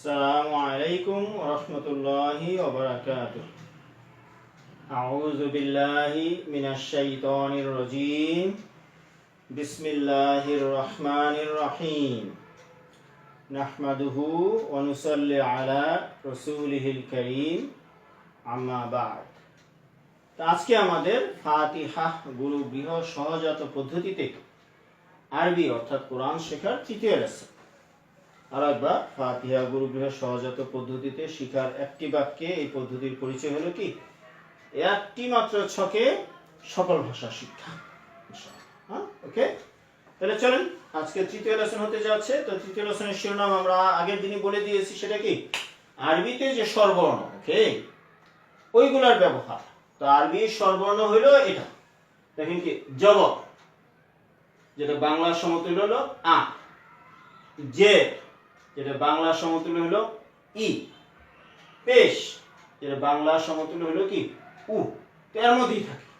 السلام عليكم ورحمة الله وبركاته أعوذ بالله من الشيطان الرجيم بسم الله الرحمن الرحيم نحمده ونصلي على رسوله الكريم أما بعد তো আজকে আমাদের ফাতিহা গুরু গৃহ সহজাত পদ্ধতিতে আরবি অর্থাৎ কোরআন শেখার তৃতীয় লেসন আর একবার ফাতিহা গুরু সহজাত পদ্ধতিতে শিখার একটি বাক্যে এই পদ্ধতির পরিচয় হলো কি? একটি মাত্র ছকে সকল ভাষা শিক্ষা। হ্যাঁ? ওকে তাহলে চলেন, আজকে তৃতীয় লেসন হতে যাচ্ছে। তো তৃতীয় লেসনের শিরোনাম আমরা আগের দিনই বলে দিয়েছি, সেটা কি? আরবিতে যে স্বরবর্ণ ওকে ওইগুলার ব্যবহার। তো আরবি স্বরবর্ণ হইল এটা। দেখেন কি, জবর, যেটা বাংলার সমতুল্য হলো আ। জে যেটা বাংলার সমতুল্য হলো ই। পেশ যেটা বাংলার সমতুল্য হলো কি? উ। এর মধ্যেই থাকে।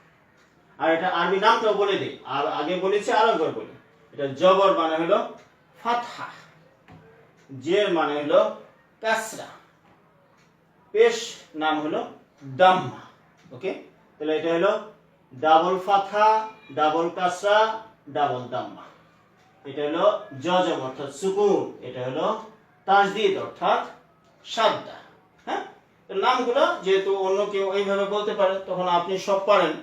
আর এটা আরবি নামটাও বলে দিই। আর আগে বলেছি, আর একবার বলি। এটা জবর মানে হলো ফাতহা। জের মানে হলো কাসরা। পেশ নাম হলো দাম্মা। ওকে? তাহলে এটা হলো ডাবল ফাথা ডাবল কাসরা, ডাবল দাম্মা। এটা হলো জজম অর্থাৎ সুকুন, এটা হলো তাজদিদ অর্থাৎ সাদ্দা হ্যাঁ? নামগুলো যেহেতু অন্য কেউ এইভাবে বলতে পারে, তখন আপনি সব পারেন।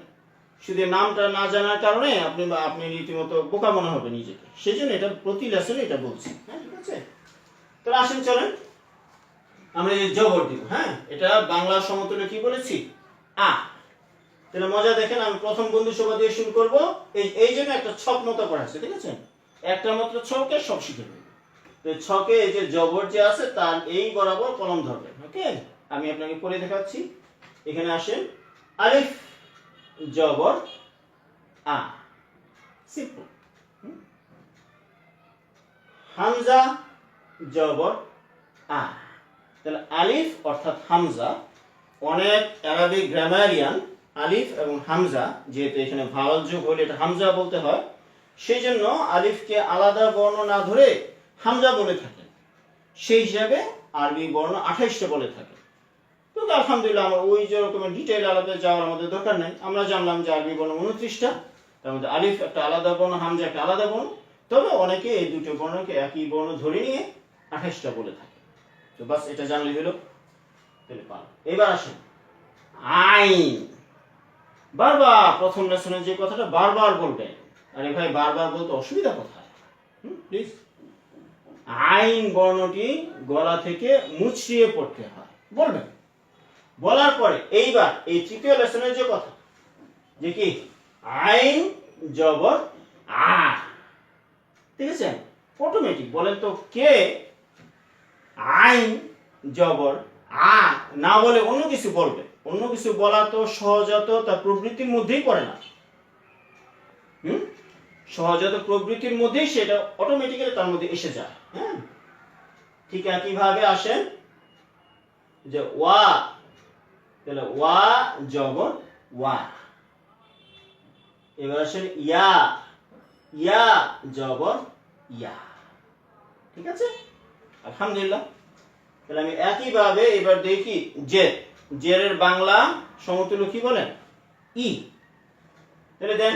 শুধু নামটা না জানার কারণে আপনি আপনি রীতিমতো বোকা মনে হবে নিজেকে। সেই জন্য এটা প্রতি লেসনে এটা বলছি হ্যাঁ ঠিক আছে? তাহলে আসেন, চলেন। আমরা এই জবর দিব হ্যাঁ? এটা বাংলা সমতুল্য কি বলেছি? আ। তাহলে মজা দেখেন, আমি প্রথম বন্ধু সভা দিয়ে শুরু করব। এই এই জন্য একটা ছক মতো আছে, ঠিক আছে? একটা মাত্র ছকে সব শিখে নেবে তো ছকে এই যে জবর যে আছে, তার এই বরাবর কলম ধরবেন, ওকে? আমি আপনাকে পড়ে দেখাচ্ছি। এখানে আসেন, আলিফ, জবর, আ। সিম্পল হামজা, জবর, আ। তাহলে আলিফ অর্থাৎ হামজা, অনেক অ্যারাবিক গ্রামারিয়ান আলিফ এবং হামজা, যেহেতু এখানে ভাওয়াল যোগ হলে এটা হামজা বলতে হয় সেই জন্য আলিফকে আলাদা বর্ণ না ধরে হামজা বলে থাকেন সেই হিসাবে আরবি বর্ণ আঠাইশটা বলে থাকে। তো আলহামদুলিল্লাহ আমার ওই যে রকমের ডিটেল আলাদা যাওয়ার আমাদের দরকার নেই। আমরা জানলাম যে আরবি বর্ণ উনত্রিশটা, তার মধ্যে আলিফ একটা আলাদা বর্ণ, হামজা একটা আলাদা বর্ণ। তবে অনেকে এই দুটো বর্ণকে একই বর্ণ ধরে নিয়ে আঠাইশটা বলে থাকে। তো বাস এটা জানলে হলো। তাহলে পান এবার আসেন। আইন। বারবার প্রথম লেসনের যে কথাটা বারবার বলবেন। আরে ভাই, বারবার বলতে অসুবিধা কোথায়? প্লিজ আইন বর্ণটি গলা থেকে মুচড়িয়ে পড়তে হয়। বলবেন। বলার পরে, এইবার এই তৃতীয় লেসনের যে কথা, যে কি? আইন জবর আ ঠিক আছে? অটোমেটিক বলেন তো কে? আইন জবর আ না বলে অন্য কিছু বলবে। অন্য কিছু বলা তো সহজাত তার প্রবৃত্তির মধ্যেই পড়ে না। সহজাত প্রবৃত্তির মধ্যেই সেটা অটোমেটিক্যালি তার মধ্যে এসে যায় হ্যাঁ? ঠিক একইভাবে আসেন যে ওয়া, তাহলে ওয়া জবর ওয়া। এবার আসেন ইয়া ইয়া জবর ইয়া। ঠিক আছে? আলহামদুলিল্লাহ। তাহলে আমি একইভাবে এবার দেখি জের বাংলা সমতুল্য কি বলেন ই। তাহলে দেন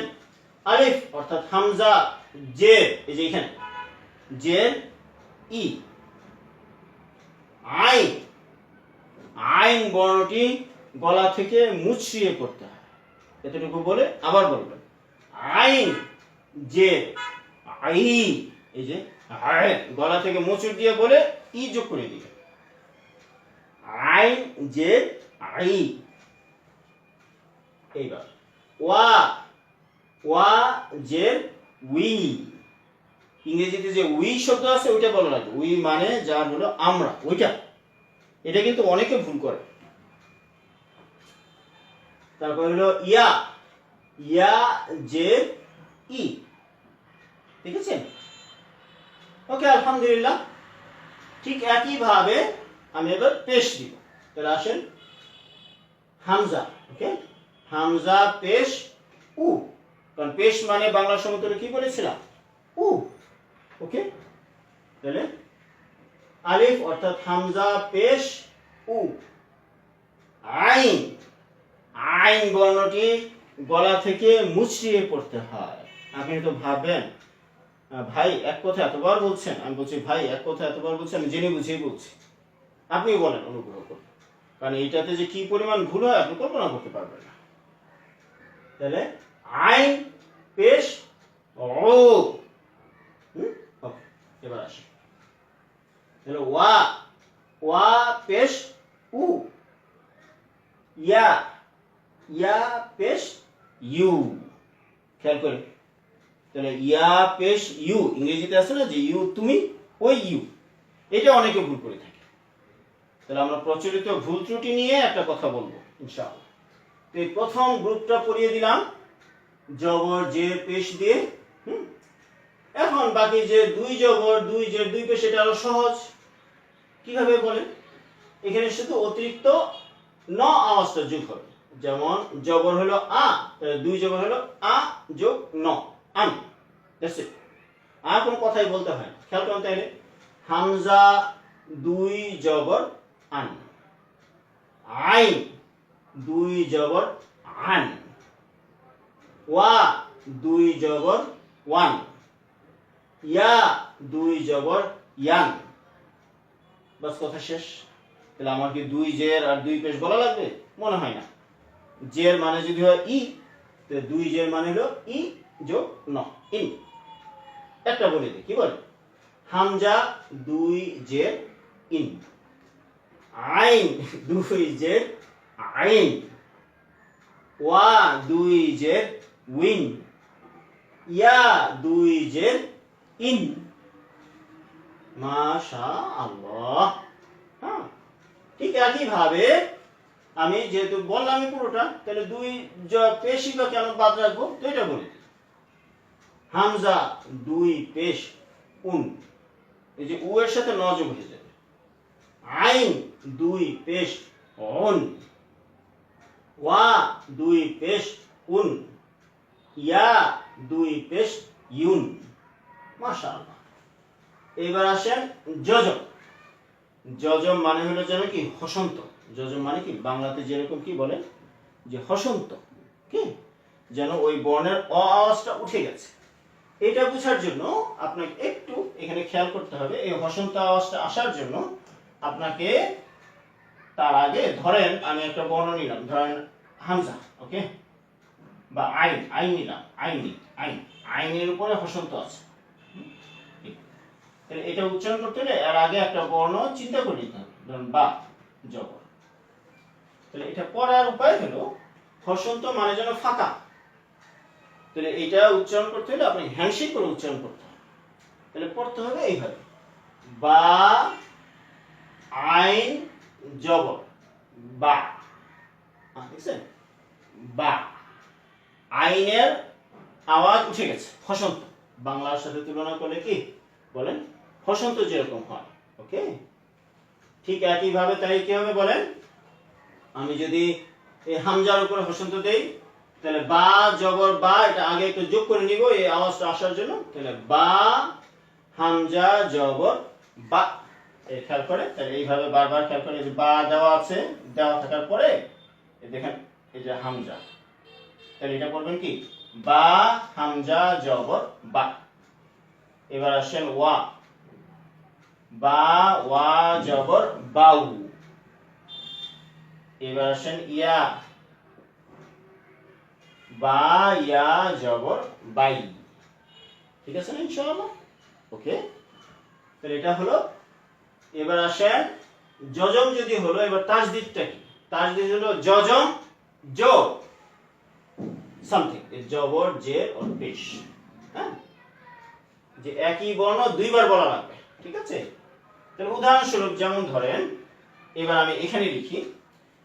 আলিফ, অর্থাৎ হামজা, জের, এই যে এখানে। জের, ই। আইন। আইন বর্ণটি গলা থেকে মুচড়িয়ে পড়তে হয়। এতটুকু বলে আবার বলবেন। আইন যে আই, এই যে আইন গলা থেকে মুচুর দিয়ে বলে ই যোগ করে দিবে। আইন যে আই। এইবার, ওয়া ওয়া যে উই। ইংরেজিতে যে উই শব্দ আছে, ওইটা বলা লাগে। উই মানে যার হলো আমরা, ওইটা। এটা কিন্তু অনেকে ভুল করে। তারপর হলো ইয়া। ইয়া যে ই। ঠিক আছে ওকে, আলহামদুলিল্লাহ। ঠিক একইভাবে আমি এবার পেশ দিব। তাহলে আসেন হামজা, ওকে? হামজা পেশ উ। কারণ পেশ মানে বাংলা সমতুল্য কি বলেছিলাম? উ। ওকে? তাহলে আলিফ অর্থাৎ হামজা, পেশ, উ। আইন। আইন বর্ণটি গলা থেকে মুচড়িয়ে পড়তে হয়। আপনি তো ভাববেন ভাই এক কথা এতবার বলছেন, আমি বলছি, ভাই এক কথা এতবার বলছেন, আমি জেনে বুঝেই বলছি। আপনি বলেন অনুগ্রহ করে। কারণ এইটাতে যে কি পরিমাণ ভুল হয়, আপনি কল্পনা করতে পারবেন না। তাহলে আইন পেশ ও এবার আসি। তাহলে ওয়া ওয়া পেশ উ। ইয়া ইয়া পেশ ইউ। খেয়াল করে। তাহলে ইয়া পেশ ইউ, ইংরেজিতে আছে না যে ইউ, তুমি, ওই ইউ। এটা অনেকে ভুল করে থাকে। তাহলে আমরা প্রচলিত ভুল ত্রুটি নিয়ে একটা কথা বলব, ইনশাআল্লাহ। তো এই প্রথম গ্রুপটা পড়িয়ে দিলাম। জবর যে পেশ দিয়ে, হুম? এখন বাকি যে দুই জবর, দুই যে দুই পেশ, এটা আরও সহজ। কীভাবে বলে? এখানে শুধু অতিরিক্ত ন আওয়াজটা যোগ হবে। যেমন জবর হলো আ দুই জবর হলো আ যোগ ন, আন. আর কোনো কথাই বলতে হয় খেয়াল করুন তাইলে। হামজা, দুই জবর, আন। আইন, দুই জবর, আন। ওয়া দুই জবর ওয়ান। ইয়া দুই জবর ইয়ান। বাস কথা শেষ। তাহলে আমার কি দুই জের আর দুই পেশ বলা লাগবে? মনে হয় না। জের মানে যদি হয় ই তো দুই জের মানে হলো ই যোগ ন, ইন। একটা বলে দিই কি বলে? হামজা দুই জের ইন। আইন দুই জের আইন। ওয়া দুই জের উইন। ইয়া দুই জের ইন। মাশা আল্লাহ হ্যাঁ ঠিক একইভাবে আমি যেহেতু বললামই পুরোটা, তাহলে দুই পেশি বা কেন বাদ রাখব? তো এটা বলি। হামজা দুই পেশ উন। এই যে উ এর সাথে নজব হয়ে যাবে। আইন দুই পেশ অন। ওয়া দুই পেশ উন। ইয়া দুই পেশ ইউন। মাশাআল্লাহ। এবার আসেন যজম। যজম মানে হলো যেন কি? হসন্ত। যজম মানে কি? বাংলাতে যেরকম কি বলে? যে হসন্ত। কি? যেন ওই বর্ণের অ আওয়াজটা উঠে গেছে। এটা বোঝার জন্য আপনাকে একটু এখানে খেয়াল করতে হবে, এই হসন্ত আওয়াজটা আসার জন্য আপনাকে তার আগে ধরেন, আমি একটা বর্ণ নিলাম, ধরেন হামজা, ওকে? বা আইন আইন নিলাম আইনি আইন আইনের উপরে হসন্ত আছে। তাহলে এটা উচ্চারণ করতে হলে এর আগে একটা বর্ণ চিন্তা করে নিতে হবে। ধরুন বা জবর তাহলে এটা পড়ার উপায় হলো হসন্ত মানে যেন ফাঁকা। তাহলে এটা উচ্চারণ করতে হলে আপনি হ্যান্ডশেক করে উচ্চারণ করতে হবে। তাহলে পড়তে হবে এইভাবে। বা আইন জবর বা। আহ, দেখছেন? বা। আইনের আওয়াজ উঠে গেছে। হসন্ত বাংলার সাথে তুলনা করলে কি? বলেন হসন্ত যেরকম হয়, ওকে? ঠিক একইভাবে তাই কি হবে বলেন? আমি যদি এই হামজার উপরে হসন্ত দেই, তাহলে বা জবর বা, এটা আগে একটু যোগ করে নিব, এই আওয়াজটা আসার জন্য। তাহলে বা, হামজা, জবর, বা। এই খেয়াল করে, তাহলে এইভাবে বারবার খেয়াল করে যে বা দেওয়া আছে, দেওয়া থাকার পরে দেখেন, এই যে হামজা। তাহলে এটা করবেন কি? বা, হামজা, জবর, বা। এবার আসেন ওয়া। বা, ওয়া, জবর, বাউ। এবার আসেন ইয়া। বা, ইয়া, জবর, বাই। ঠিক আছে না, ইনশাআল্লাহ? ওকে। তাহলে এটা হলো, এবার আসেন, যজম যদি হলো, এবার তাজদিদটা কি? তাজদিদ হলো যজম জো সামথিং জবর জে ওর পেশ হ্যাঁ যে একই বর্ণ দুইবার বলা লাগবে। ঠিক আছে? তাহলে উদাহরণস্বরূপ, যেমন ধরেন, এবার আমি এখানে লিখি,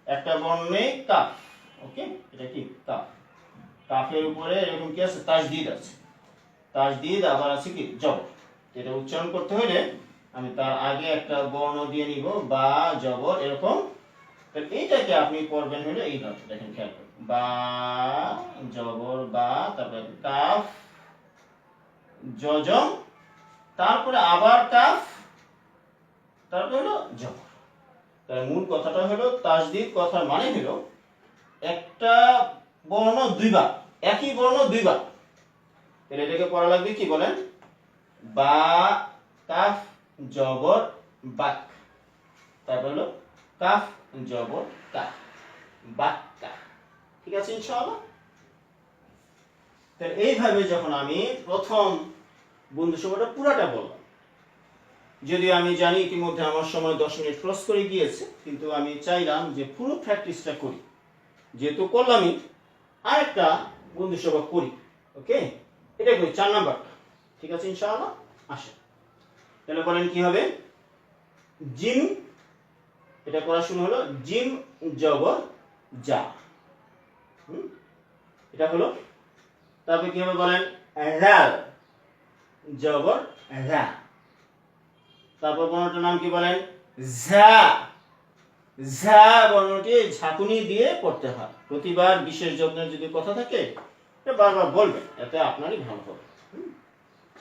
একটা বর্ণে কাফ, ওকে? এটা কি? কাফ। কাফের উপরে এরকম কি আছে? তাজদিদ আছে। তাজদিদ আবার আছে কি? জবর। এটা উচ্চারণ করতে হলে আমি তার আগে একটা বর্ণ দিয়ে নিব, বা, জবর, এরকম। এইটাকে আপনি পড়বেন হলে এইভাবে দেখেন, খেয়াল করুন। বা, জবর, বা, তারপরে কাফ, যজম, তারপরে আবার কাফ, তারপর হলো জবর। তাহলে মূল কথাটা হলো তাজদিদ কথার মানে হলো একটা বর্ণ দুইবার, একই বর্ণ দুইবার। তাহলে এটাকে পড়া লাগবে কি বলেন? বা, কাফ, জবর বাক তারপর হলো কাফ, জবর, কাফ, বাক্কা। ঠিক আছে, ইনশাআল্লাহ? তাহলে এইভাবে যখন আমি প্রথম বন্ধু সভাটা পুরাটা বললাম, যদিও আমি জানি ইতিমধ্যে আমার সময় দশ মিনিট ক্রস করে গিয়েছে, কিন্তু আমি চাইলাম যে পুরো প্র্যাকটিসটা করি। যেহেতু করলামই, আরেকটা বন্ধু সভা করি, ওকে? এটা করি, চার নাম্বারটা। ঠিক আছে, ইনশাআল্লাহ? আসে তাহলে বলেন কি হবে? জিম, এটা করা শুরু হলো, জিম জবর যা? এটা হলো? তারপরে কি হবে বলেন? রাল জবর রা তারপর বর্ণটার নাম কি বলেন? ঝা ঝা বর্ণটি ঝাঁকুনি দিয়ে পড়তে হয়। প্রতিবার বিশেষ যত্নের যদি কথা থাকে, এটা বারবার বলবেন, এতে আপনারই ভালো হবে?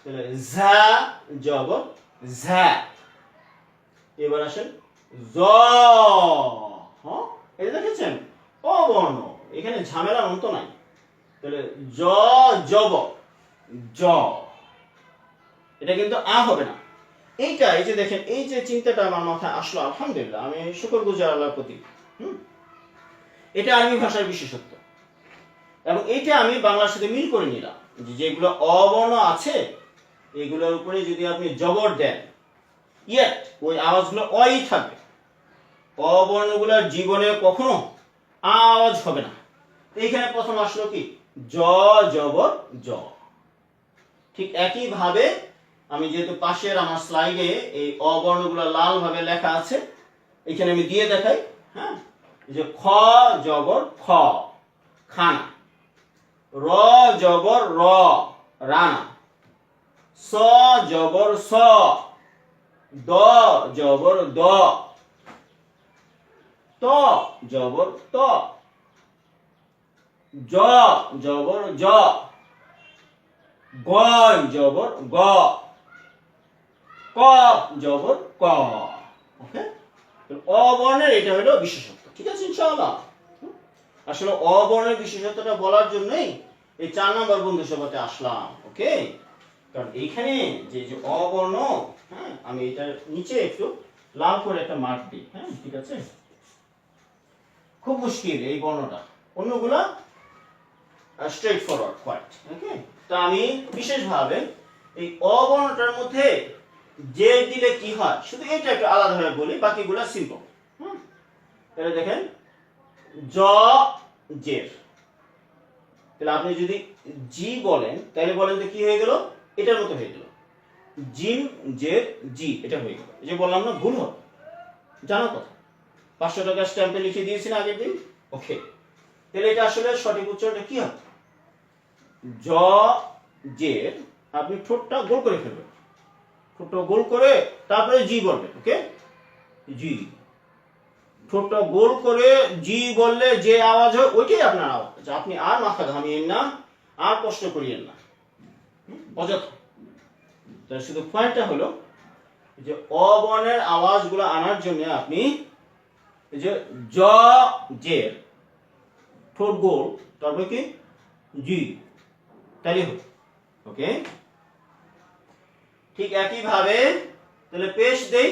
তাহলে ঝা জবর ঝা এবার আসেন জ। হ্যাঁ এই দেখেছেন? অবর্ণ। এখানে ঝামেলার অন্ত নাই। তাহলে জ, জব, জ। এটা কিন্তু আ হবে না। এইটা, এই যে দেখেন, এই যে চিন্তাটা আমার মাথায় আসলো, আলহামদুলিল্লাহ, আমি শুকর গুজার আল্লাহর প্রতি, হুম? এটা আরবি ভাষার বিশেষত্ব। এবং এটা আমি বাংলার সাথে মিল করে নিলাম যেগুলো অবর্ণ আছে, এগুলোর উপরে যদি আপনি জবর দেন, ইয়েট, ওই আওয়াজগুলো অই থাকবে। অবর্ণগুলোর জীবনে কখনো আওয়াজ হবে না। এইখানে প্রথম আসলো কি? জ জবর জ। ঠিক একই ভাবে আমি যেহেতু পাশের আমার স্লাইডে এই অবর্ণগুলো লাল ভাবে লেখা আছে এখানে আমি দিয়ে দেখাই হ্যাঁ? যে খ জবর খ। খানা। র জবর র। রানা। স জবর স। দ জবর দ। ত জবর ত। জ, জবর জ। গ জবর গ। ক, জবর ক। অবর্ণের এটা হলো বিশেষত্ব। ঠিক আছে ইনশাআল্লাহ? আসলে অবর্ণের বিশেষত্বটা বলার জন্যই এই চার নম্বর বন্ধু সভাতে আসলাম, ওকে? কারণ এইখানে যে যে অবর্ণ হ্যাঁ আমি এটার নিচে একটু লাল করে একটা মার্ক দিই হ্যাঁ ঠিক আছে? খুব মুশকিল এই বর্ণটা। অন্যগুলা স্ট্রেট ফরওয়ার্ড কোয়াইট ওকে তো আমি বিশেষভাবে এই অবর্ণটার মধ্যে যে দিলে কি হয়, শুধু এটা একটু আলাদাভাবে বলি, বাকিগুলো সিম্পল হুম? তাহলে দেখেন, জ জের তাহলে আপনি যদি জি বলেন, তাহলে বলেন তো কি হয়ে গেল? এটার মতো হয়ে গেল। জিম জের, জি, এটা হয়ে গেল। যে বললাম না, ভুল হবে। জানো কথা। পাঁচশো টাকা স্ট্যাম্পে লিখে দিয়েছি না আগের দিন? ওকে। তাহলে এটা আসলে সঠিক উচ্চারণটা কি হবে? জ জের আপনি ঠোঁটটা গোল করে ফেলবেন। ঠোঁটটা গোল করে তারপরে জি বলবেন, ওকে? জি। ঠোঁটটা গোল করে জি বললে যে আওয়াজ হয়, ওইটাই আপনার আওয়াজ। আপনি আর মাথা ঘামিয়েন না, আর কষ্ট করিয়েন না। অযথা। শুধু পয়েন্টটা হলো যে অবর্ণের আওয়াজগুলো আনার জন্য আপনি যে জ জের ঠোঁট গোল, তারপরে কি? জি। তাহলে হবে ওকে ঠিক একইভাবে, তাহলে পেশ দেই,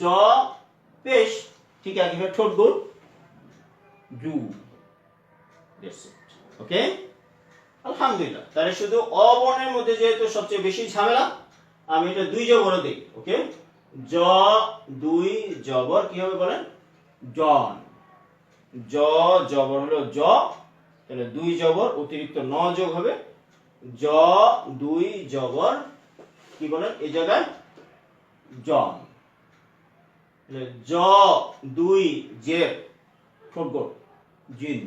জ পেশ, ঠিক একইভাবে ঠোঁট গোল জু ওকে আলহামদুলিল্লাহ, তাহলে শুধু অবর্ণের মধ্যে যেহেতু সবচেয়ে বেশি ঝামেলা, আমি এটা দুই জবর দিই ওকে জ, দুই জবর কি হবে বলেন? জন। জ জবর হলো জ তাহলে দুই জবর অতিরিক্ত ন যোগ হবে। জ দুই জবর, কি বলেন এই জায়গায় তাহলে জ দুই জের ঠোঁটগোল জিন।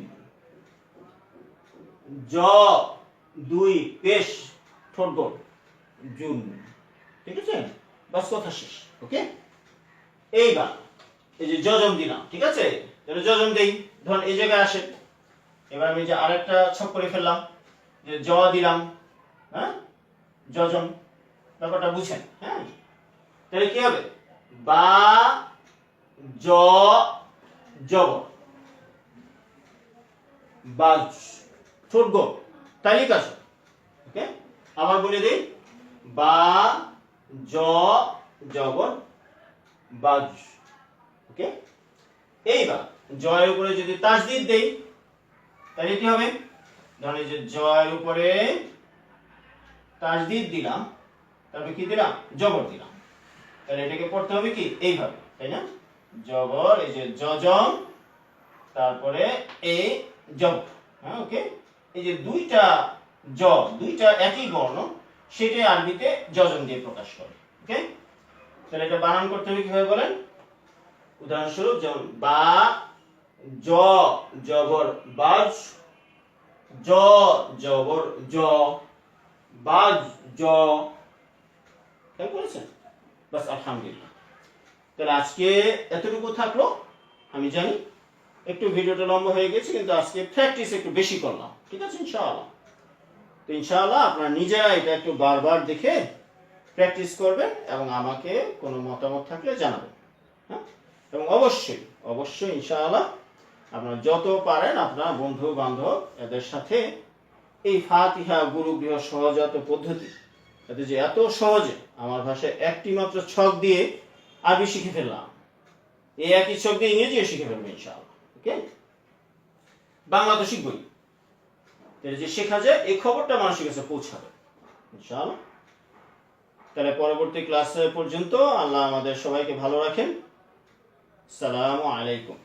জ দুই পেশ ঠোঁটগোল জুন। ঠিক আছে? বাস কথা শেষ, ওকে? এইবার, এই যে যজম দিলাম, ঠিক আছে? তাহলে যজম দেই, ধরুন এই জায়গায় আসে। এবার আমি যে আরেকটা ছক করে ফেললাম, যে জ দিলাম হ্যাঁ? যজম ব্যাপারটা বুঝেন হ্যাঁ? তাহলে কি হবে? বা, জ জবর বা ঠোঁট গো তালিকা ওকে? আবার বলে দিই, বা, জ জবর বাজ, ওকে? এইবার, জয়ের উপরে যদি তাসদিদ দেই তাহলে কি হবে? এই যে জয়ের উপরে তাসদিদ দিলাম, তারপরে কি দিলাম? জবর দিলাম। তাহলে এটাকে পড়তে হবে কি? এইভাবে, তাই না? জবর, এই যে জজম তারপরে এ জব হ্যাঁ ওকে? এই যে দুইটা জ দুইটা একই বর্ণ, সেটাই আরবিতে জজম দিয়ে প্রকাশ করে, ওকে? তাহলে এটা বানান করতে হবে কীভাবে বলেন? উদাহরণস্বরূপ যেমন বা জ জবর বাজ, জ জবর জ, বাজ জ। খেয়াল করেছেন? বাস, আলহামদুলিল্লাহ। তাহলে আজকে এতটুকু থাকল, আমি জানি। একটু ভিডিওটা লম্বা হয়ে গেছে, কিন্তু আজকে প্র্যাকটিস একটু বেশি করলাম। ঠিক আছে, ইনশাআল্লাহ। তো ইনশাআল্লাহ আপনারা নিজেরা এটা একটু বারবার দেখে প্র্যাকটিস করবেন এবং আমাকে কোনো মতামত থাকলে জানাবেন। হ্যাঁ? এবং অবশ্যই অবশ্যই ইনশাআল্লাহ আপনারা যত পারেন আপনার বন্ধু বান্ধব এদের সাথে এই ফাতিহা গুরু গৃহ সহজাত পদ্ধতি। এতে যে এত সহজে আমার ভাষায় একটি মাত্র ছক দিয়ে আরবি শিখে ফেললাম। এই একই ছক দিয়ে ইংরেজিও শিখে ফেলব ইনশাআল্লাহ, ওকে? বাংলা তো শিখবই তাহলে যে শেখা যায়, এই খবরটা মানুষের কাছে পৌঁছাবে, ইনশাআল্লাহ। তাহলে পরবর্তী ক্লাস পর্যন্ত আল্লাহ আমাদের সবাইকে ভালো রাখেন। সালামু আলাইকুম।